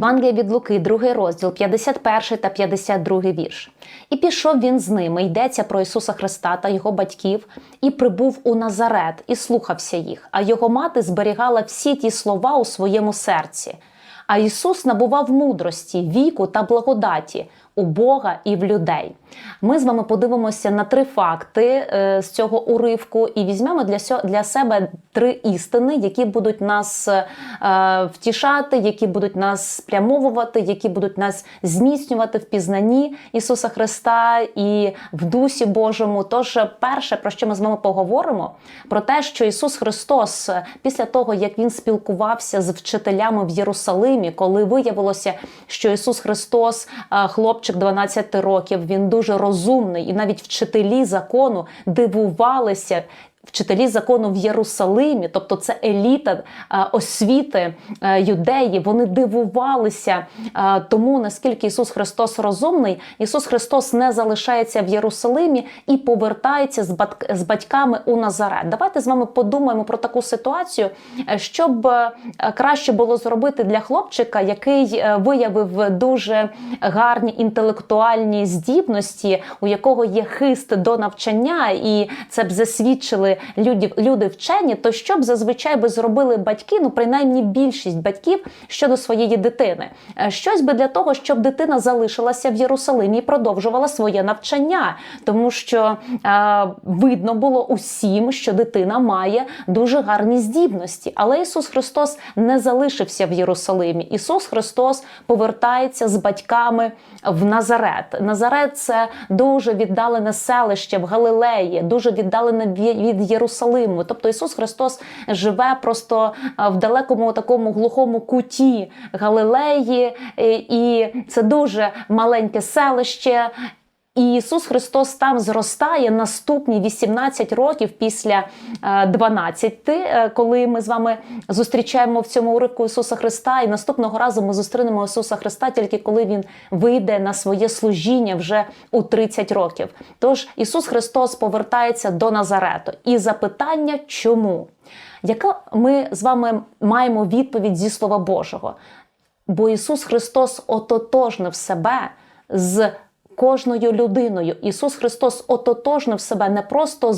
Євангелія від Луки, другий розділ, 51 та 52 вірш. І пішов він з ними, йдеться про Ісуса Христа та його батьків, і прибув у Назарет, і слухався їх. А його мати зберігала всі ті слова у своєму серці. А Ісус набував мудрості, віку та благодаті у Бога і в людей. Ми з вами подивимося на три факти е, з цього уривку і візьмемо для, себе три істини, які будуть нас е, втішати, які будуть нас спрямовувати, які будуть нас зміцнювати в пізнанні Ісуса Христа і в Дусі Божому. Тож, перше, про що ми з вами поговоримо, про те, що Ісус Христос е, після того, як Він спілкувався з вчителями в Єрусалимі, коли виявилося, що Ісус Христос, е, хлопчик 12 років, він дуже розумний, і навіть вчителі закону дивувалися. Вчителі закону в Єрусалимі, тобто це еліта е, освіти е, юдеї, вони дивувалися е, тому, наскільки Ісус Христос розумний. Ісус Христос не залишається в Єрусалимі і повертається з бат- з батьками у Назарет. Давайте з вами подумаємо про таку ситуацію, щоб краще було зробити для хлопчика, який виявив дуже гарні інтелектуальні здібності, у якого є хист до навчання, і це б засвідчили люди, люди вчені, то що б зазвичай би зробили батьки, ну принаймні більшість батьків щодо своєї дитини? Е, Щось би для того, щоб дитина залишилася в Єрусалимі і продовжувала своє навчання, тому що е, видно було усім, що дитина має дуже гарні здібності. Але Ісус Христос не залишився в Єрусалимі. Ісус Христос повертається з батьками в Назарет. Назарет це дуже віддалене селище в Галилеї, дуже віддалене ві- Єрусалиму. Тобто Ісус Христос живе просто е, в далекому такому глухому куті Галилеї, е, і це дуже маленьке селище. І Ісус Христос там зростає наступні 18 років після е, 12, е, коли ми з вами зустрічаємо в цьому уривку Ісуса Христа. І наступного разу ми зустрінемо Ісуса Христа тільки коли Він вийде на своє служіння вже у 30 років. Тож Ісус Христос повертається до Назарету. І запитання, чому? Яка ми з вами маємо відповідь зі Слова Божого? Бо Ісус Христос ототожнив себе з кожною людиною. Ісус Христос ототожнив себе не просто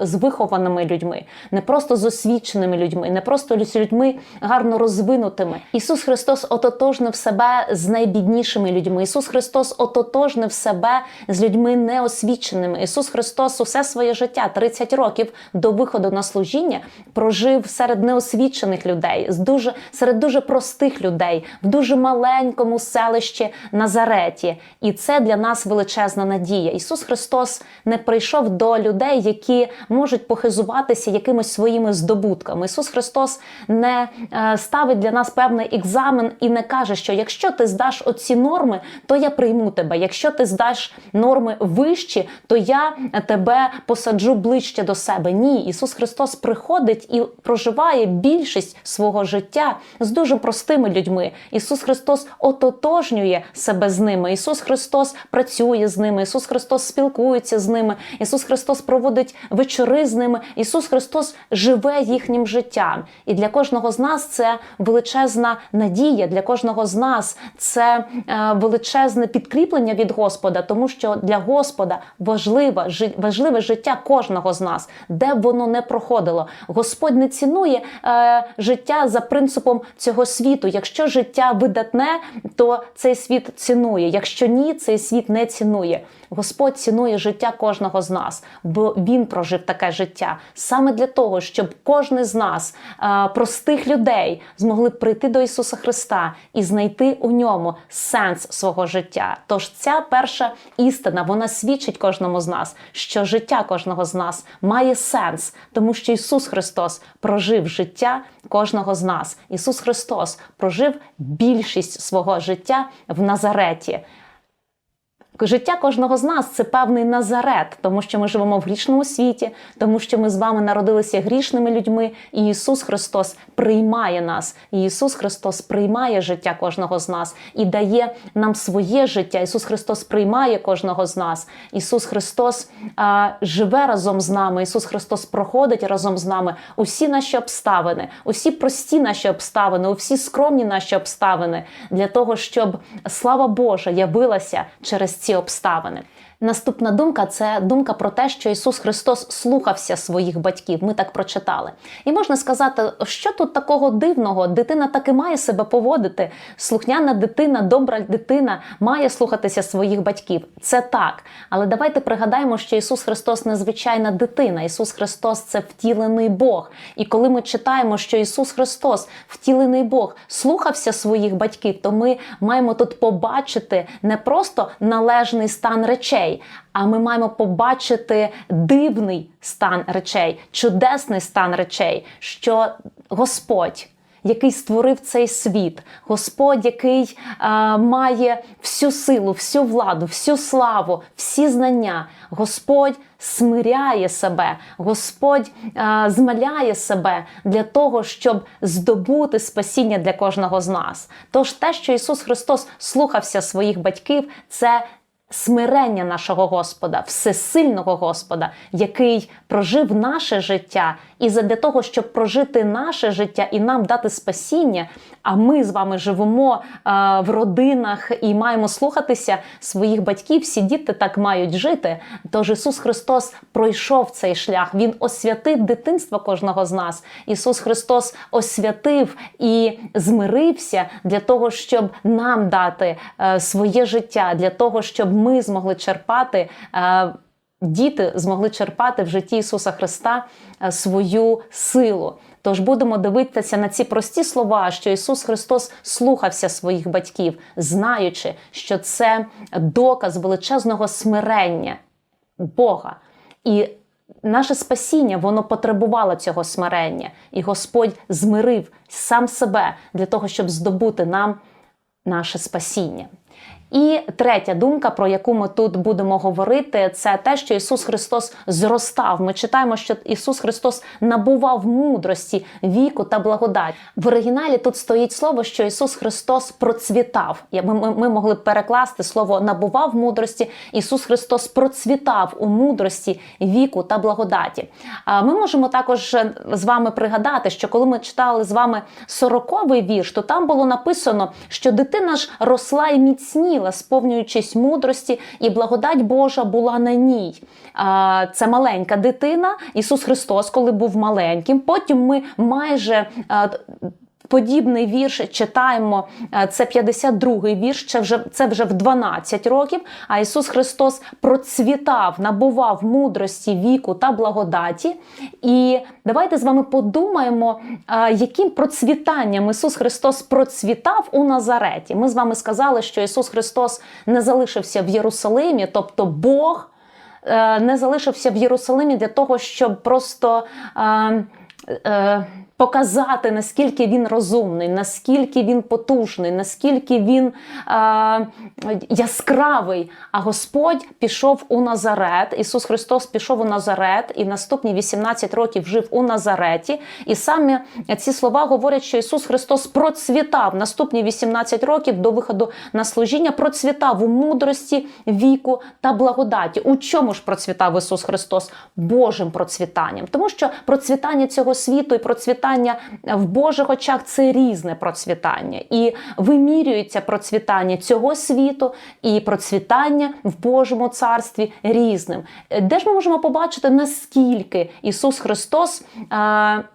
з, вихованими людьми, не просто з освіченими людьми, не просто з людьми гарно розвинутими. Ісус Христос ототожнив себе з найбіднішими людьми. Ісус Христос ототожнив себе з людьми неосвіченими. Ісус Христос усе своє життя, 30 років до виходу на служіння, прожив серед неосвічених людей, з дуже серед дуже простих людей, в дуже маленькому селищі Назареті. І це для нас величезна надія. Ісус Христос не прийшов до людей, які можуть похизуватися якимись своїми здобутками. Ісус Христос не е, ставить для нас певний екзамен і не каже, що якщо ти здаш оці норми, то я прийму тебе. Якщо ти здаш норми вищі, то я тебе посаджу ближче до себе. Ні, Ісус Христос приходить і проживає більшість свого життя з дуже простими людьми. Ісус Христос ототожнює себе з ними. Ісус Христос працює з ними. Ісус Христос спілкується з ними. Ісус Христос проводить вечори з ними. Ісус Христос живе їхнім життям. І для кожного з нас це величезна надія. Для кожного з нас це е, величезне підкріплення від Господа, тому що для Господа важливе, важливе життя кожного з нас, де б воно не проходило. Господь не цінує е, життя за принципом цього світу. Якщо життя видатне, то цей світ цінує. Якщо ні, цей світ не цінує. Господь цінує життя кожного з нас, бо Він прожив таке життя саме для того, щоб кожен з нас, е, простих людей, змогли прийти до Ісуса Христа і знайти у ньому сенс свого життя. Тож ця перша істина вона свідчить кожному з нас, що життя кожного з нас має сенс, тому що Ісус Христос прожив життя кожного з нас. Ісус Христос прожив більшість свого життя в Назареті. Життя кожного з нас це певний назарет, тому що ми живемо в грішному світі, тому що ми з вами народилися грішними людьми, і Ісус Христос приймає нас. І Ісус Христос приймає життя кожного з нас і дає нам своє життя. Ісус Христос приймає кожного з нас. Ісус Христос а, живе разом з нами. Ісус Христос проходить разом з нами усі наші обставини, усі прості наші обставини, усі скромні наші обставини для того, щоб слава Божа явилася через ці обставини. Наступна думка це думка про те, що Ісус Христос слухався своїх батьків. Ми так прочитали. І можна сказати, що тут такого дивного? Дитина так і має себе поводити. Слухняна дитина, добра дитина має слухатися своїх батьків. Це так. Але давайте пригадаємо, що Ісус Христос незвичайна дитина. Ісус Христос це втілений Бог. І коли ми читаємо, що Ісус Христос, втілений Бог, слухався своїх батьків, то ми маємо тут побачити не просто належний стан речей а ми маємо побачити дивний стан речей, чудесний стан речей, що Господь. Який створив цей світ, Господь, який е, має всю силу, всю владу, всю славу, всі знання. Господь смиряє себе, Господь е, змаляє себе для того, щоб здобути спасіння для кожного з нас. Тож те, що Ісус Христос слухався своїх батьків, це смирення нашого Господа, всесильного Господа, який прожив наше життя, і для того, щоб прожити наше життя і нам дати спасіння. А ми з вами живемо а, в родинах і маємо слухатися своїх батьків. Всі діти так мають жити. Тож Ісус Христос пройшов цей шлях. Він освятив дитинство кожного з нас. Ісус Христос освятив і змирився для того, щоб нам дати а, своє життя, для того, щоб ми змогли черпати. Діти змогли черпати в житті Ісуса Христа свою силу. Тож будемо дивитися на ці прості слова, що Ісус Христос слухався своїх батьків, знаючи, що це доказ величезного смирення Бога. І наше спасіння воно потребувало цього смирення, і Господь змирив сам себе для того, щоб здобути нам наше спасіння. І третя думка, про яку ми тут будемо говорити, це те, що Ісус Христос зростав. Ми читаємо, що Ісус Христос набував мудрості, віку та благодать. В оригіналі тут стоїть слово, що Ісус Христос процвітав. Ми, ми, могли б перекласти слово набував мудрості. Ісус Христос процвітав у мудрості, віку та благодаті. Ми можемо також з вами пригадати, що коли ми читали з вами сороковий вірш, то там було написано, що дитина ж росла і міцніла сповнюючись мудрості, і благодать Божа була на ній. Це маленька дитина, Ісус Христос, коли був маленьким. Потім ми майже. Подібний вірш читаємо, це 52-й вірш, це вже це вже в 12 років. А Ісус Христос процвітав, набував мудрості, віку та благодаті. І давайте з вами подумаємо, яким процвітанням Ісус Христос процвітав у Назареті. Ми з вами сказали, що Ісус Христос не залишився в Єрусалимі, тобто Бог е, не залишився в Єрусалимі для того, щоб просто. Е, е, показати, наскільки він розумний, наскільки він потужний, наскільки він е, яскравий. А Господь пішов у Назарет. Ісус Христос пішов у Назарет і наступні 18 років жив у Назареті. І саме ці слова говорять, що Ісус Христос процвітав наступні 18 років до виходу на служіння, процвітав у мудрості, віку та благодаті. У чому ж процвітав Ісус Христос? Божим процвітанням, тому що процвітання цього світу і процвітання процвітання в Божих очах це різне процвітання, і вимірюється процвітання цього світу і процвітання в Божому царстві різним. Де ж ми можемо побачити, наскільки Ісус Христос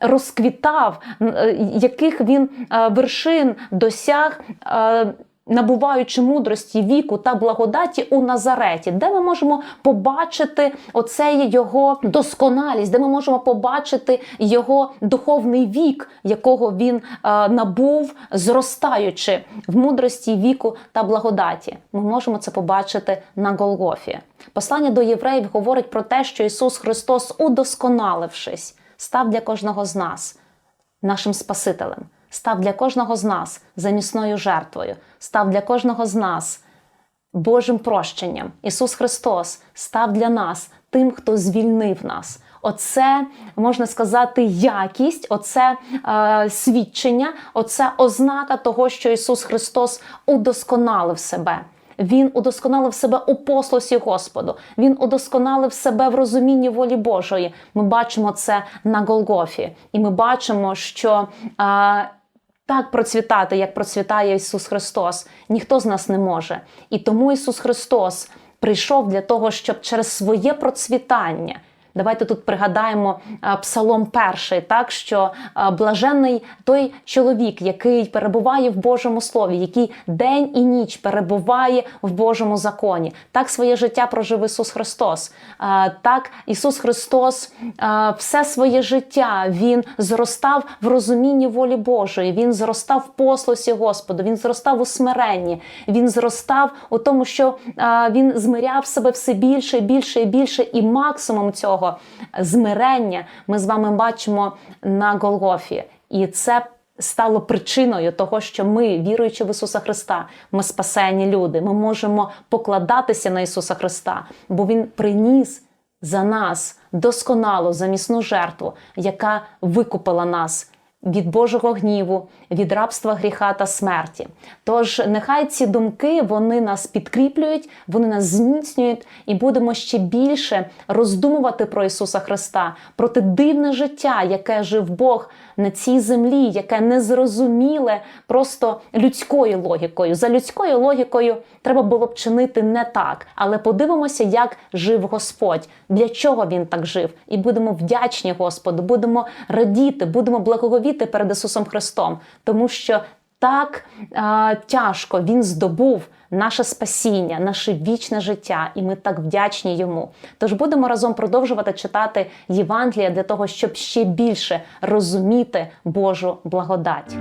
розквітав, е, яких він вершин досяг. Набуваючи мудрості віку та благодаті у Назареті, де ми можемо побачити оцей його досконалість, де ми можемо побачити його духовний вік, якого він е, набув, зростаючи в мудрості віку та благодаті. Ми можемо це побачити на Голгофі. Послання до євреїв говорить про те, що Ісус Христос, удосконалившись, став для кожного з нас нашим Спасителем став для кожного з нас замісною жертвою, став для кожного з нас Божим прощенням. Ісус Христос став для нас тим, хто звільнив нас. Оце можна сказати якість, оце е, свідчення, оце ознака того, що Ісус Христос удосконалив себе. Він удосконалив себе у послусі Господу. Він удосконалив себе в розумінні волі Божої. Ми бачимо це на Голгофі, і ми бачимо, що а, так процвітати, як процвітає Ісус Христос, ніхто з нас не може. І тому Ісус Христос прийшов для того, щоб через своє процвітання. Давайте тут пригадаємо Псалом перший, так що а, блаженний той чоловік, який перебуває в Божому слові, який день і ніч перебуває в Божому законі. Так своє життя прожив Ісус Христос. Так Ісус Христос все своє життя Він зростав в розумінні волі Божої. Він зростав в послусі Господу. Він зростав у смиренні. Він зростав у тому, що він змиряв себе все більше більше і більше, і максимум цього змирення ми з вами бачимо на Голгофі. І це стало причиною того, що ми, віруючи в Ісуса Христа, ми спасені люди. Ми можемо покладатися на Ісуса Христа, бо Він приніс за нас досконалу замісну жертву, яка викупила нас. Від Божого гніву, від рабства гріха та смерті. Тож нехай ці думки вони нас підкріплюють, вони нас зміцнюють, і будемо ще більше роздумувати про Ісуса Христа, про те дивне життя, яке жив Бог на цій землі, яке незрозуміле просто людською логікою. За людською логікою треба було б чинити не так, але подивимося, як жив Господь, для чого він так жив, і будемо вдячні Господу, будемо радіти, будемо благоговіти перед Ісусом Христом, тому що так е, тяжко він здобув наше спасіння, наше вічне життя, і ми так вдячні йому. Тож будемо разом продовжувати читати Євангелія для того, щоб ще більше розуміти Божу благодать.